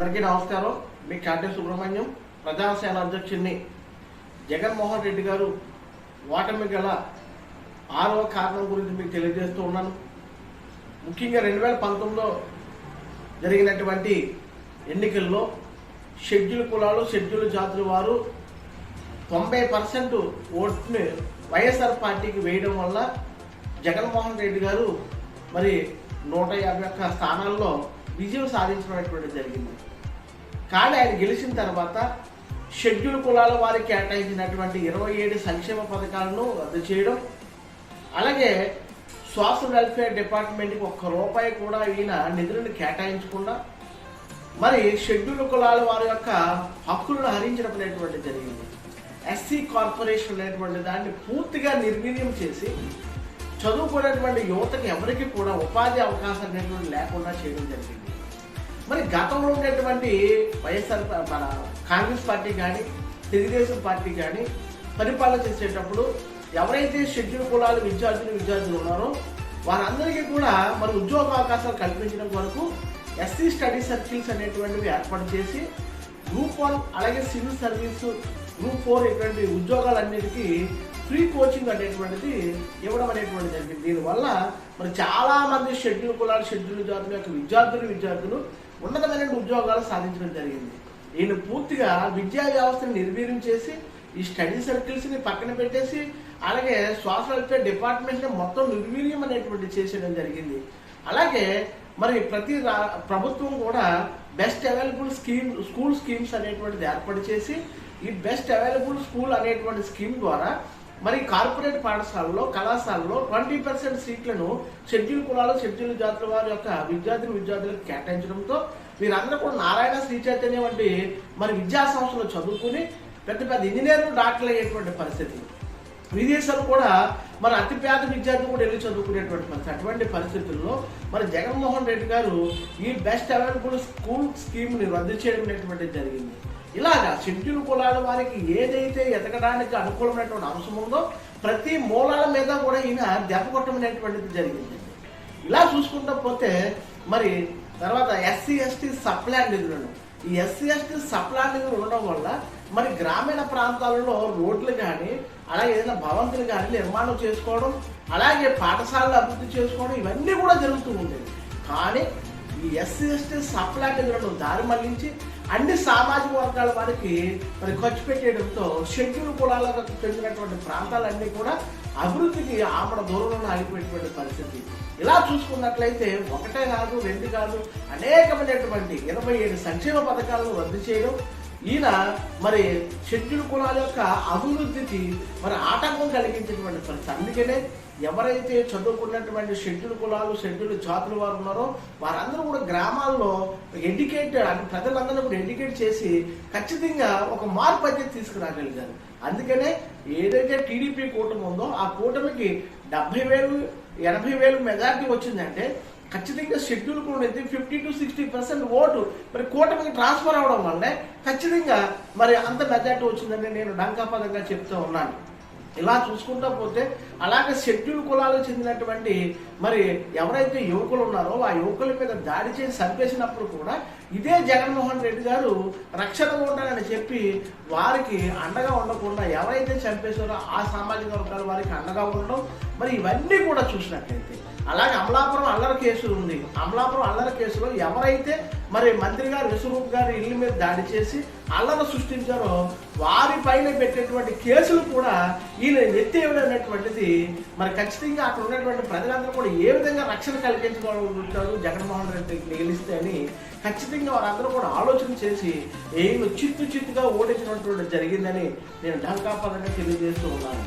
అందరికీ నమస్కారం. మీ కాటే సుబ్రహ్మణ్యం ప్రజాసేన అధ్యక్షుడిని జగన్మోహన్ రెడ్డి గారు ఓటమి గల ఆరవ కారణం గురించి మీకు తెలియజేస్తూ ఉన్నాను. ముఖ్యంగా రెండు వేల పంతొమ్మిదిలో జరిగినటువంటి ఎన్నికల్లో షెడ్యూల్ కులాలు షెడ్యూల్ జాతుల వారు తొంభై పర్సెంట్ ఓట్ని వైఎస్ఆర్ పార్టీకి వేయడం వల్ల జగన్మోహన్ రెడ్డి గారు మరి నూట యాభై ఒక్క స్థానాల్లో విజయం సాధించడం జరిగింది. కానీ ఆయన గెలిచిన తర్వాత షెడ్యూల్ కులాల వారికి కేటాయించినటువంటి ఇరవై ఏడు సంక్షేమ పథకాలను రద్దు చేయడం అలాగే సోషల్ వెల్ఫేర్ డిపార్ట్మెంట్కి ఒక్క రూపాయి కూడా ఈయన నిధులను కేటాయించకుండా మరి షెడ్యూల్ కులాల వారి యొక్క హక్కులను హరించడం అనేటువంటి జరిగింది. ఎస్సీ కార్పొరేషన్ అనేటువంటి దాన్ని పూర్తిగా నిర్వీర్యం చేసి చదువుకునేటువంటి యువతకి ఎవరికి కూడా ఉపాధి అవకాశాలు అనేటువంటి లేకుండా చేయడం జరిగింది. మరి గతంలో ఉండేటువంటి వైఎస్ఆర్ మన కాంగ్రెస్ పార్టీ కానీ తెలుగుదేశం పార్టీ కానీ పరిపాలన చేసేటప్పుడు ఎవరైతే షెడ్యూల్ కులాల విద్యార్థులు విద్యార్థులు ఉన్నారో వారందరికీ కూడా మరి ఉద్యోగ అవకాశాలు కల్పించడం కొరకు ఎస్సీ స్టడీ సర్కిల్స్ అనేటువంటివి ఏర్పాటు చేసి గ్రూప్ వన్ అలాగే సివిల్ సర్వీస్ గ్రూప్ ఫోర్ ఇటువంటి ఉద్యోగాలన్నిటికీ ఫ్రీ కోచింగ్ అనేటువంటిది ఇవ్వడం అనేటువంటిది జరిగింది. దీనివల్ల మరి చాలామంది షెడ్యూల్ కులాలు షెడ్యూల్ జాతుల యొక్క విద్యార్థులు విద్యార్థులు ఉన్నతమైన ఉద్యోగాలు సాధించడం జరిగింది. ఈయన పూర్తిగా విద్యా వ్యవస్థను నిర్వీర్యం చేసి ఈ స్టడీ సర్కిల్స్ని పక్కన పెట్టేసి అలాగే సోషల్ వెల్ఫేర్ మొత్తం నిర్వీర్యం అనేటువంటి చేసేయడం జరిగింది. అలాగే మరి ప్రతి రా- ప్రభుత్వం కూడా best available scheme school schemes అనేటువంటిది ఏర్పాటు చేసి ఈ బెస్ట్ అవైలబుల్ స్కూల్ అనేటువంటి స్కీమ్ ద్వారా మరి కార్పొరేట్ పాఠశాలలో కళాశాలలో ట్వంటీ పర్సెంట్ సీట్లను షెడ్యూల్ కులాలు షెడ్యూల్ జాతుల వారి యొక్క విద్యార్థులు విద్యార్థులకు కేటాయించడంతో వీరందరూ కూడా నారాయణ శ్రీ చైతన్య వంటి మరి విద్యా సంస్థలు చదువుకుని పెద్ద పెద్ద ఇంజనీర్లు డాక్టర్లు అయ్యేటువంటి పరిస్థితి. విదేశాలు కూడా మరి అతి పేద విద్యార్థులు కూడా వెళ్ళి చదువుకునేటువంటి పరిస్థితి. అటువంటి పరిస్థితుల్లో మరి జగన్మోహన్ రెడ్డి గారు ఈ బెస్ట్ అవైలబుల్ స్కూల్ స్కీమ్ని రద్దు చేయడం అనేటువంటిది జరిగింది. ఇలాగా షెడ్యూల్ కులాల వారికి ఏదైతే ఎదగడానికి అనుకూలమైనటువంటి అంశం ఉందో ప్రతి మూలాల మీద కూడా ఈయన దెబ్బ జరిగింది. ఇలా చూసుకుంటా పోతే మరి తర్వాత ఎస్సీ ఎస్టీ సప్లాన్ నిధులను. ఈ ఎస్సీ ఎస్టీ సప్లాన్ నిధులు ఉండడం వల్ల మరి గ్రామీణ ప్రాంతాలలో రోడ్లు కానీ అలాగే ఏదైనా భవంతులు కానీ నిర్మాణం చేసుకోవడం అలాగే పాఠశాలలు అభివృద్ధి చేసుకోవడం ఇవన్నీ కూడా జరుగుతూ ఉండేది కానీ ఈ ఎస్సీ ఎస్టీ సప్లాన్ నిధులను దారి మళ్ళించి అన్ని సామాజిక వర్గాల వారికి మరి ఖర్చు పెట్టేయడంతో షెడ్యూల్ కులాలకు చెందినటువంటి ప్రాంతాలన్నీ కూడా అభివృద్ధికి ఆమడ దూరంలో ఆగిపోయేటువంటి పరిస్థితి. ఇలా చూసుకున్నట్లయితే ఒకటే కాదు రెండు కాదు అనేకమైనటువంటి ఇరవై ఏడు సంక్షేమ పథకాలను రద్దు చేయడం ఈయన మరి షెడ్యూల్ కులాల యొక్క అభివృద్ధికి మరి ఆటంకం కలిగించేటువంటి పరిస్థితి. అందుకనే ఎవరైతే చదువుకున్నటువంటి షెడ్యూల్ కులాలు షెడ్యూల్ జాతుల వారు ఉన్నారో వారందరూ కూడా గ్రామాల్లో ఎడ్యుకేటెడ్ అంటే ప్రజలందరూ కూడా ఎడ్యుకేట్ చేసి ఖచ్చితంగా ఒక మార్పు అయితే తీసుకురాగలిగారు. అందుకనే ఏదైతే టీడీపీ కూటమి ఉందో ఆ కూటమికి డెబ్బై వేలు ఎనభై వేలు మెజార్టీ వచ్చిందంటే ఖచ్చితంగా షెడ్యూల్ కూడా అయితే fifty to sixty percent vote మరి కూటమికి ట్రాన్స్ఫర్ అవడం వల్లే ఖచ్చితంగా మరి అంత మెజార్టీ వచ్చిందని నేను డంకాపదంగా చెప్తూ ఉన్నాను. ఇలా చూసుకుంటా పోతే అలాగే షెడ్యూల్ కులాలకు చెందినటువంటి మరి ఎవరైతే యువకులు ఉన్నారో ఆ యువకుల మీద దాడి చేసి చంపేసినప్పుడు కూడా ఇదే జగన్మోహన్ రెడ్డి గారు రక్షణ ఉండాలని చెప్పి వారికి అండగా ఉండకుండా ఎవరైతే చంపేశారో ఆ సామాజిక వర్గాల వారికి అండగా ఉండడం మరి ఇవన్నీ కూడా చూసినట్లయితే. అలాగే అమలాపురం అల్లరి కేసు ఉంది. అమలాపురం అల్లరి కేసులో ఎవరైతే మరి మంత్రి గారు విశ్వరూప్ గారి ఇల్లు మీద దాడి చేసి అల్లర సృష్టించారో వారిపైన పెట్టేటువంటి కేసులు కూడా ఈయన ఎత్తేయడమైనటువంటిది మరి ఖచ్చితంగా అక్కడ ఉన్నటువంటి ప్రజలందరూ కూడా ఏ విధంగా రక్షణ కల్పించగలుగుతారు జగన్మోహన్ రెడ్డి గెలిస్తే అని ఖచ్చితంగా వారందరూ కూడా ఆలోచన చేసి ఏమి చిత్తు చిత్తుగా ఓడించినటువంటి జరిగిందని నేను ఢంకాపదంగా తెలియజేస్తూ ఉన్నాను.